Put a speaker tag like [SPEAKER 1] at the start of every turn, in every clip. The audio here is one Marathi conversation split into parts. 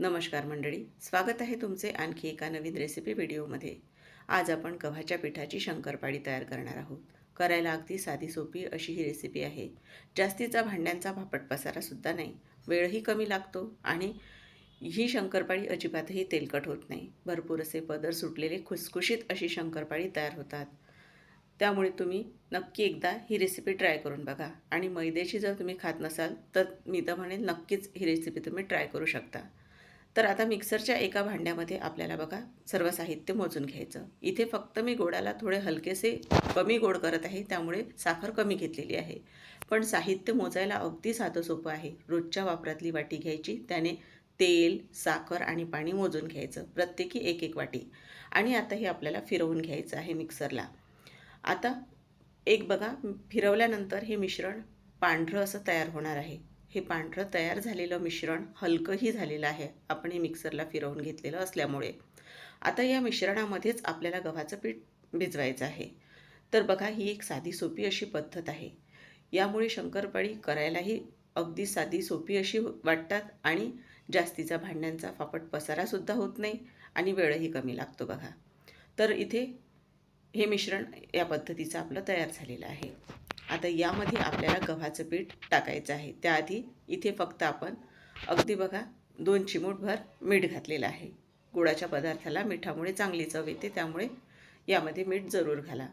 [SPEAKER 1] नमस्कार मंडळी स्वागत आहे तुमचे आणखी एका नवीन रेसिपी व्हिडिओमध्ये आज आपण गव्हाच्या पिठाची शंकरपाळी तयार करणार आहोत. करायला अगदी साधी सोपी अशी ही रेसिपी आहे. जास्तीचा भांड्यांचा भापट पसारासुद्धा नाही. वेळही कमी लागतो आणि ही शंकरपाळी अजिबातही तेलकट होत नाही. भरपूर असे पदर सुटलेले खुसखुशीत अशी शंकरपाळी तयार होतात. त्यामुळे तुम्ही नक्की एकदा ही रेसिपी ट्राय करून बघा आणि मैद्याची जर तुम्ही खात नसाल तर मी तर म्हणेन नक्कीच ही रेसिपी तुम्ही ट्राय करू शकता. तर आता मिक्सरच्या एका भांड्यामध्ये आपल्याला बघा सर्व साहित्य मोजून घ्यायचं. इथे फक्त मी गोडाला थोडे हलकेसे कमी गोड करत आहे त्यामुळे साखर कमी घेतलेली आहे. पण साहित्य मोजायला अगदी साधं सोपं आहे. रोजच्या वापरातली वाटी घ्यायची त्याने तेल साखर आणि पाणी मोजून घ्यायचं प्रत्येकी एक एक वाटी. आणि आता हे आपल्याला फिरवून घ्यायचं आहे मिक्सरला. आता एक बघा फिरवल्यानंतर हे मिश्रण पांढरं असं तयार होणार आहे. हे पांढरं तयार झालेलं मिश्रण हलकंही झालेलं आहे. आपण हे मिक्सरला फिरवून घेतलेलं असल्यामुळे. आता या मिश्रणामध्येच आपल्याला गव्हाचं पीठ भिजवायचं आहे. तर बघा ही एक साधी सोपी अशी पद्धत आहे. यामुळे शंकरपाळी करायलाही अगदी साधी सोपी अशी वाटतात आणि जास्तीचा भांड्यांचा फापट पसारासुद्धा होत नाही आणि वेळही कमी लागतो बघा. तर इथे हे मिश्रण या पद्धतीचं आपलं तयार झालेलं आहे. आता यामध्ये आपल्याला गव्हाचं पीठ टाकायचं आहे. त्याआधी इथे फक्त आपण अगदी बघा दोन चिमूटभर मीठ घातलेलं आहे. गुळाच्या पदार्थाला मिठामुळे चांगली चव येते त्यामुळे यामध्ये मीठ जरूर घाला.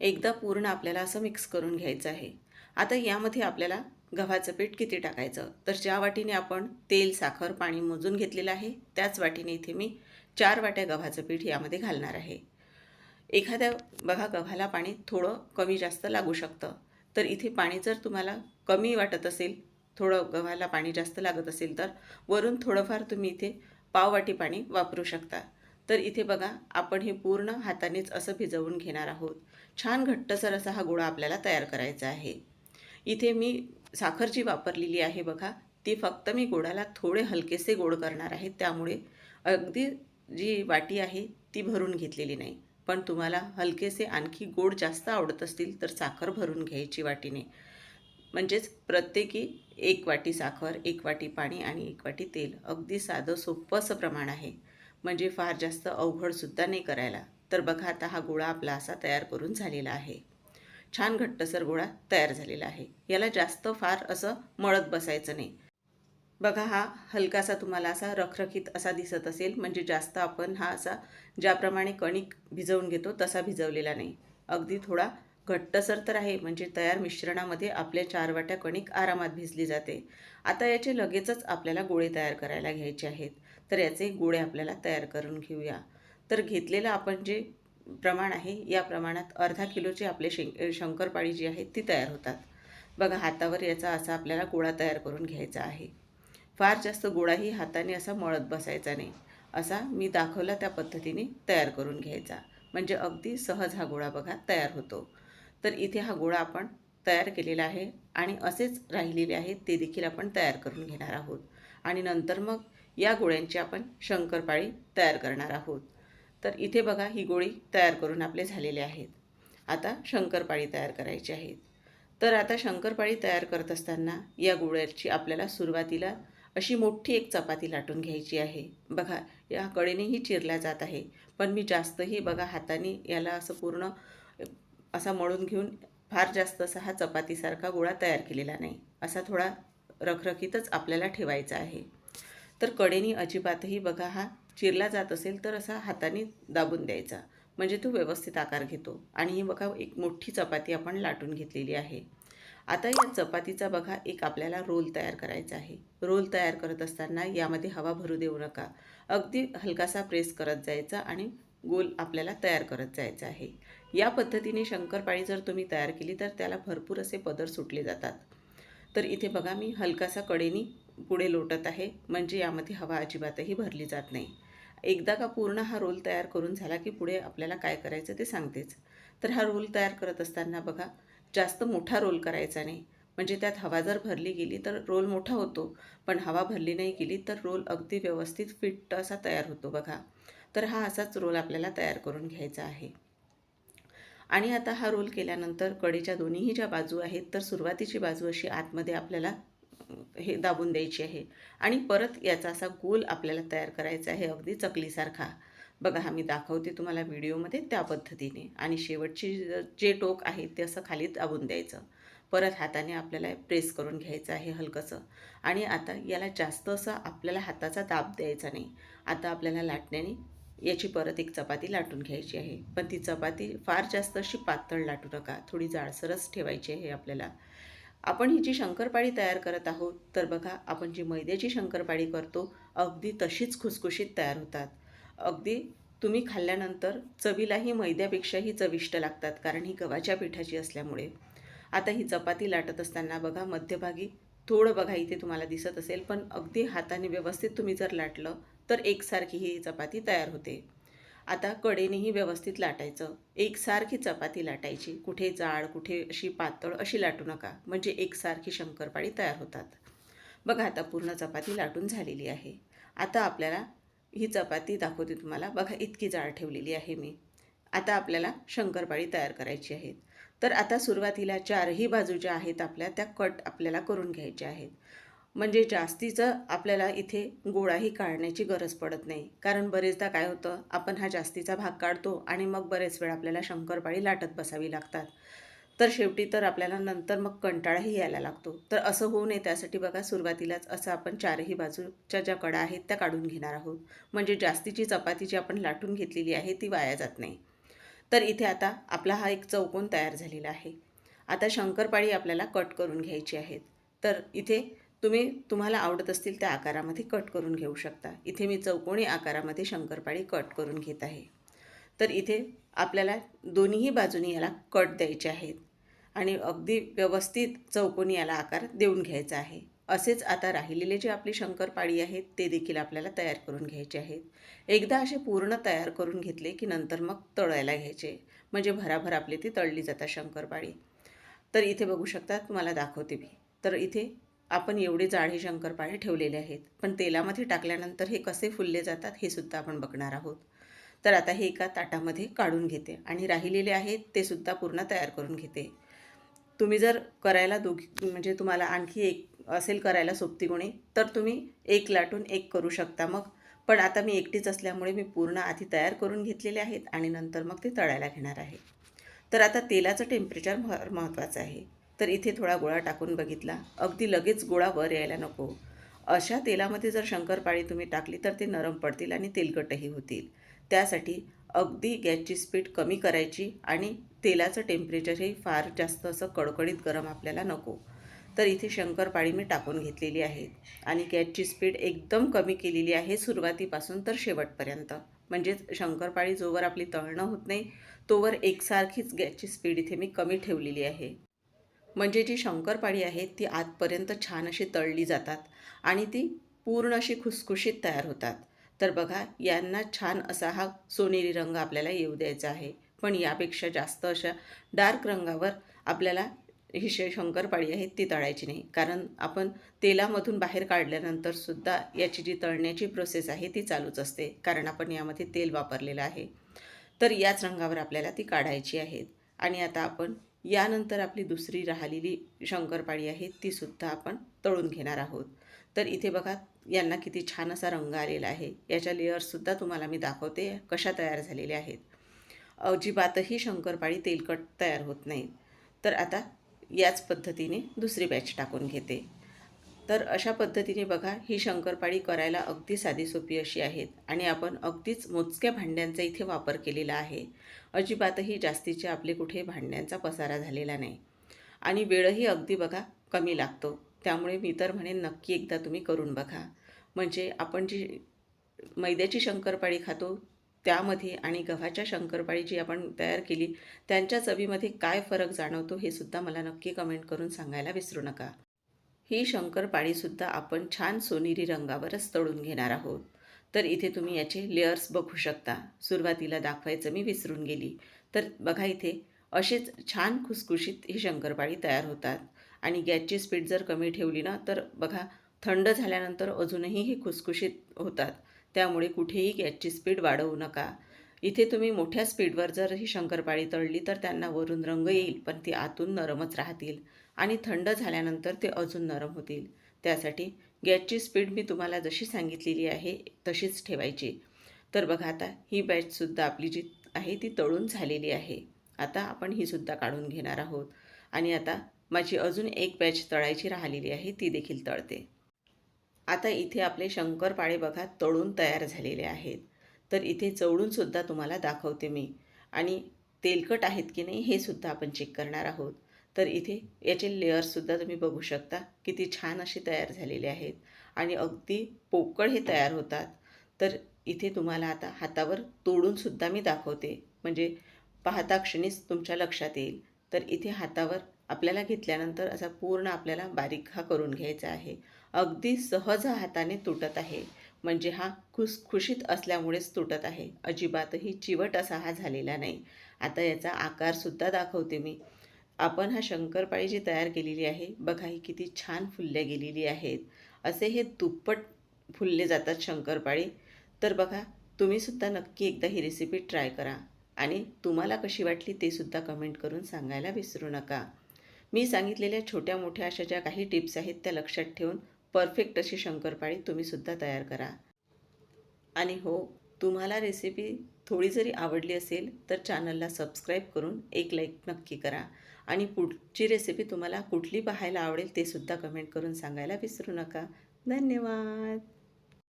[SPEAKER 1] एकदा पूर्ण आपल्याला असं मिक्स करून घ्यायचं आहे. आता यामध्ये आपल्याला गव्हाचं पीठ किती टाकायचं? तर ज्या वाटीने आपण तेल साखर पाणी मोजून घेतलेलं आहे त्याच वाटीने इथे मी चार वाट्या गव्हाचं पीठ यामध्ये घालणार आहे. एखाद्या बघा गव्हाला पाणी थोडं कमी जास्त लागू शकतं. तर इथे पाणी जर तुम्हाला कमी वाटत असेल थोडं गव्हाला पाणी जास्त लागत असेल तर वरून थोडंफार तुम्ही इथे पाववाटी पाणी वापरू शकता. तर इथे बघा आपण हे पूर्ण हातानेच असं भिजवून घेणार आहोत. छान घट्टसर असा हा गोळा आपल्याला तयार करायचा आहे. इथे मी साखर जी वापरलेली आहे बघा. ती फक्त मी गोडाला थोडे हलकेसे गोड करणार आहे. त्यामुळे अगदी जी वाटी आहे ती भरून घेतलेली नाही. पण तुम्हाला हलकेसे आणखी गोड जास्त आवडत असतील तर साखर भरून घ्यायची वाटीने. म्हणजेच प्रत्येकी एक वाटी साखर एक वाटी पाणी आणि एक वाटी तेल. अगदी साधं सोपं असं प्रमाण आहे. म्हणजे फार जास्त अवघडसुद्धा नाही करायला. तर बघा आता हा गोळा आपला असा तयार करून झालेला आहे. छान घट्टसर गोळा तयार झालेला आहे. याला जास्त फार असं मळत बसायचं नाही. बघा हा हलकासा तुम्हाला असा रखरखीत असा दिसत असेल. म्हणजे जास्त आपण हा असा ज्याप्रमाणे कणिक भिजवून घेतो तसा भिजवलेला नाही. अगदी थोडा घट्टसर तर आहे. म्हणजे तयार मिश्रणामध्ये आपल्या चार वाट्या कणिक आरामात भिजली जाते. आता याचे लगेचच आपल्याला गोळे तयार करायला घ्यायचे आहेत. तर याचे गोळे आपल्याला तयार करून घेऊया. तर घेतलेलं आपण जे प्रमाण आहे या प्रमाणात अर्धा किलोचे आपले शें शंकरपाळी जी आहेत ती तयार होतात. बघा हातावर याचा असा आपल्याला गोळा तयार करून घ्यायचा आहे. फार जास्त गोळाही हाताने असा मळत बसायचा नाही. असा मी दाखवला त्या पद्धतीने तयार करून घ्यायचा. म्हणजे अगदी सहज हा गोळा बघा तयार होतो. तर इथे हा गोळा आपण तयार केलेला आहे आणि असेच राहिलेले आहेत ते देखील आपण तयार करून घेणार आहोत. आणि नंतर मग या गोळ्यांची आपण शंकरपाळी तयार करणार आहोत. तर इथे बघा ही गोळी तयार करून आपले झालेले आहेत. आता शंकरपाळी तयार करायची आहेत. तर आता शंकरपाळी तयार करत असताना या गोळ्याची आपल्याला सुरुवातीला अशी मोठी एक चपाती लाटून घ्यायची आहे. बघा या कडेनेही चिरल्या जात आहे. पण मी जास्तही बघा हाताने याला असं पूर्ण असा मळून घेऊन फार जास्त असा हा चपातीसारखा गोळा तयार केलेला नाही. असा थोडा रखरखीतच आपल्याला ठेवायचा आहे. तर कडेनी अजिबातही बघा हा चिरला जात असेल तर असा हाताने दाबून द्यायचा. म्हणजे तो व्यवस्थित आकार घेतो. आणि ही बघा एक मोठी चपाती आपण लाटून घेतलेली आहे. आता या चपातीचा बघा एक आपल्याला रोल तयार करायचा आहे. रोल तयार करत असताना यामध्ये हवा भरू देऊ नका. अगदी हलकासा प्रेस करत जायचा आणि गोल आपल्याला तयार करत जायचा आहे. या पद्धतीने शंकरपाळी जर तुम्ही तयार केली तर त्याला भरपूर असे पदर सुटले जातात. तर इथे बघा मी हलकासा कडेनी पुढे लोटत आहे. म्हणजे यामध्ये हवा अजिबातही भरली जात नाही. एकदा का पूर्ण हा रोल तयार करून झाला की पुढे आपल्याला काय करायचं ते सांगतेच. तर हा रोल तयार करत असताना बघा जास्त मोठा रोल करायचा नाही. म्हणजे त्यात हवा जर भरली गेली तर रोल मोठा होतो पण हवा भरली नाही गेली तर रोल अगदी व्यवस्थित फिट्ट असा तयार होतो बघा. तर हा असाच रोल आपल्याला तयार करून घ्यायचा आहे. आणि आता हा रोल केल्यानंतर कडेच्या दोन्हीही ज्या बाजू आहेत तर सुरुवातीची बाजू अशी आतमध्ये आपल्याला हे दाबून द्यायची आहे. आणि परत याचा असा गोल आपल्याला तयार करायचा आहे अगदी चकलीसारखा. बघा हा मी दाखवते तुम्हाला व्हिडिओमध्ये त्या पद्धतीने. आणि शेवटची जे टोक आहे ते असं खाली दाबून द्यायचं. परत हाताने आपल्याला प्रेस करून घ्यायचं आहे हलकंसं. आणि आता याला जास्त असं आपल्याला हाताचा दाब द्यायचा नाही. आता आपल्याला लाटण्याने याची परत एक चपाती लाटून घ्यायची आहे. पण ती चपाती फार जास्त अशी पातळ लाटू नका. थोडी जाडसरच ठेवायची आहे आपल्याला. आपण ही जी शंकरपाळी तयार करत आहोत तर बघा आपण जी मैद्याची शंकरपाळी करतो अगदी तशीच खुसखुशीत तयार होतात. अगदी तुम्ही खाल्ल्यानंतर चवीलाही मैद्यापेक्षाही चविष्ट लागतात कारण ही गव्हाच्या पिठाची असल्यामुळे. आता ही चपाती लाटत असताना बघा मध्यभागी थोडं बघा इथे तुम्हाला दिसत असेल पण अगदी हाताने व्यवस्थित तुम्ही जर लाटलं तर एकसारखी ही चपाती तयार होते. आता कडेनेही व्यवस्थित लाटायचं. एकसारखी चपाती लाटायची. कुठे जाड कुठे अशी पातळ अशी लाटू नका. म्हणजे एकसारखी शंकरपाळी तयार होतात. बघा आता पूर्ण चपाती लाटून झालेली आहे. आता आपल्याला ही चपाती दाखवते तुम्हाला. बघा इतकी जाळ ठेवलेली आहे मी. आता आपल्याला शंकरपाळी तयार करायची आहेत. तर आता सुरुवातीला चारही बाजू ज्या आहेत आपल्या त्या कट आपल्याला करून घ्यायच्या आहेत. म्हणजे जास्तीचं आपल्याला इथे गोळाही काढण्याची गरज पडत नाही. कारण बरेचदा काय होतं आपण हा जास्तीचा भाग काढतो आणि मग बरेच वेळ आपल्याला शंकरपाळी लाटत बसावी लागतात. तर शेवटी तर आपल्याला नंतर मग कंटाळाही यायला लागतो. तर असं होऊ नये त्यासाठी बघा सुरुवातीलाच असं आपण चारही बाजूच्या ज्या कडा आहेत त्या काढून घेणार आहोत. म्हणजे जास्तीची चपाती जी आपण लाटून घेतलेली आहे ती वाया जात नाही. तर इथे आता आपला हा एक चौकोन तयार झालेला आहे. आता शंकरपाळी आपल्याला कट करून घ्यायची आहेत. तर इथे तुम्ही तुम्हाला आवडत असतील त्या आकारामध्ये कट करून घेऊ शकता. इथे मी चौकोनी आकारामध्ये शंकरपाळी कट करून घेत आहे. तर इथे आपल्याला दोन्हीही बाजूनी याला कट द्यायचे आहेत. आणि अगदी व्यवस्थित चौकोनी याला आकार देऊन घ्यायचा आहे. असेच आता राहिलेले जे आपली शंकरपाळी आहेत ते देखील आपल्याला तयार करून घ्यायचे आहेत. एकदा असे पूर्ण तयार करून घेतले की नंतर मग तळायला घ्यायचे. म्हणजे भराभर आपली ती तळली जातात शंकरपाळी. तर इथे बघू शकता तुम्हाला दाखवते मी. तर इथे आपण एवढे जाडे हे शंकरपाळे ठेवलेले आहेत. पण तेलामध्ये टाकल्यानंतर हे कसे फुलले जातात हे सुद्धा आपण बघणार आहोत. तर आता हे एका ताटामध्ये काढून घेते आणि राहिलेले आहेत ते सुद्धा पूर्ण तयार करून घेते. तुम्ही जर करायला दोघी म्हणजे तुम्हाला आणखी एक असेल करायला सोबती कोणी तर तुम्ही एक लाटून एक करू शकता मग. पण आता मी एकटीच असल्यामुळे मी पूर्ण आधी तयार करून घेतलेले आहेत आणि नंतर मग ते तळायला घेणार आहे. तर आता तेलाचं टेम्परेचर मह महत्त्वाचं आहे. तर इथे थोडा गोळा टाकून बघितला. अगदी लगेच गोळा वर यायला नको. अशा तेलामध्ये जर शंकरपाळी तुम्ही टाकली तर ते नरम पडतील आणि तेलकटही होतील. त्यासाठी अगदी गॅसची स्पीड कमी करायची आणि तेलाचं टेम्परेचरही फार जास्त असं कडकडीत गरम आपल्याला नको. तर इथे शंकरपाळी मी टाकून घेतलेली आहे आणि गॅसची स्पीड एकदम कमी केलेली आहे सुरुवातीपासून तर शेवटपर्यंत. म्हणजेच शंकरपाळी जोवर आपली तळणं होत नाही तोवर एकसारखीच गॅसची स्पीड इथे मी कमी ठेवलेली आहे. म्हणजे जी शंकरपाळी आहे ती आतपर्यंत छान अशी तळली जातात आणि ती पूर्ण अशी खुसखुशीत तयार होतात. तर बघा यांना छान असा हा सोनेरी रंग आपल्याला येऊ द्यायचा आहे. पण यापेक्षा जास्त अशा डार्क रंगावर आपल्याला ही शंकरपाळी आहे ती तळायची नाही. कारण आपण तेलामधून बाहेर काढल्यानंतर सुद्धा याची जी तळण्याची प्रोसेस आहे ती चालूच असते. कारण आपण यामध्ये तेल वापरलेलं आहे. तर याच रंगावर आपल्याला ती काढायची आहेत आणि आता आपण यानंतर आपली दुसरी राहिलेली शंकरपाळी आहे ती सुद्धा आपण तळून घेणार आहोत. तर इथे बघा यांना किती छान असा रंग आलेला आहे. याच्या लेअर्ससुद्धा तुम्हाला मी दाखवते कशा तयार झालेल्या आहेत. अजिबातही शंकरपाळी तेलकट तयार होत नाही. तर आता याच पद्धतीने दुसरी बॅच टाकून घेते. तर अशा पद्धतीने बघा ही शंकरपाळी करायला अगदी साधी सोपी अशी आहेत आणि आपण अगदीच मोजक्या भांड्यांचा इथे वापर केलेला आहे. अजिबातही जास्तीचे आपले कुठे भांड्यांचा पसारा झालेला नाही. आणि वेळही अगदी बघा कमी लागतो. त्यामुळे मी तर म्हणेन नक्की एकदा तुम्ही करून बघा. म्हणजे आपण जी मैद्याची शंकरपाळी खातो त्यामध्ये आणि गव्हाच्या शंकरपाळी जी आपण तयार केली त्यांच्या चवीमध्ये काय फरक जाणवतो हे सुद्धा मला नक्की कमेंट करून सांगायला विसरू नका. ही शंकरपाळीसुद्धा आपण छान सोनेरी रंगावरच तळून घेणार आहोत. तर इथे तुम्ही याचे लेअर्स बघू शकता. सुरुवातीला दाखवायचं मी विसरून गेली. तर बघा इथे असेच छान खुसखुशीत ही शंकरपाळी तयार होतात. आणि गॅसची स्पीड जर कमी ठेवली ना तर बघा थंड झाल्यानंतर अजूनही ही खुसखुशीत होतात. त्यामुळे कुठेही गॅसची स्पीड वाढवू नका. इथे तुम्ही मोठ्या स्पीडवर जर ही शंकरपाळी तळली तर त्यांना वरून रंग येईल पण ती आतून नरमच राहतील आणि थंड झाल्यानंतर ते अजून नरम होतील. त्यासाठी गॅसची स्पीड मी तुम्हाला जशी सांगितलेली आहे तशीच ठेवायची. तर बघा आता ही बॅचसुद्धा आपली जी आहे ती तळून झालेली आहे. आता आपण ही सुद्धा काढून घेणार आहोत. आणि आता माझी अजून एक बॅच तळायची राहिलेली आहे ती देखील तळते. आता इथे आपले शंकरपाळे बघा तळून तयार झालेले आहेत. तर इथे चवळूनसुद्धा तुम्हाला दाखवते मी. आणि तेलकट आहेत की नाही हे सुद्धा आपण चेक करणार आहोत. तर इथे याचे लेअर्ससुद्धा तुम्ही बघू शकता. किती छान असे तयार झालेले आहेत. आणि अगदी पोकळ हे तयार होतात. तर इथे तुम्हाला आता हातावर तोडूनसुद्धा मी दाखवते. म्हणजे पाहता क्षणीच तुमच्या लक्षात येईल. तर इथे हातावर आपल्याला घेतल्यानंतर असा पूर्ण आपल्याला बारीक हा करून घ्यायचा आहे. अगदी सहज हाताने तुटत आहे. म्हणजे हा खुसखुशीत असल्यामुळेच तुटत आहे. अजिबातही चिवट असा हा झालेला नाही. आता याचा आकारसुद्धा दाखवते मी. आपण हा शंकरपाळी जी तयार केलेली आहे. बघा ही किती छान फुलल्या गेलेली आहेत. असे हे दुप्पट फुलले जातात शंकरपाळी तर बघा तुम्हीसुद्धा नक्की एकदा ही रेसिपी ट्राय करा. आणि तुम्हाला कशी वाटली ते सुद्धा कमेंट करून सांगायला विसरू नका. मी सांगितलेल्या छोट्या मोठ्या अशा ज्या काही टिप्स आहेत त्या लक्षात ठेवून परफेक्ट अशी शंकरपाळी तुम्हीसुद्धा तयार करा. आणि हो तुम्हाला रेसिपी थोडी जरी आवडली असेल तर चॅनलला सबस्क्राईब करून एक लाईक नक्की करा. आणि पुढची रेसिपी तुम्हाला कुठली पाहायला आवडेल ते सुद्धा कमेंट करून सांगायला विसरू नका. धन्यवाद!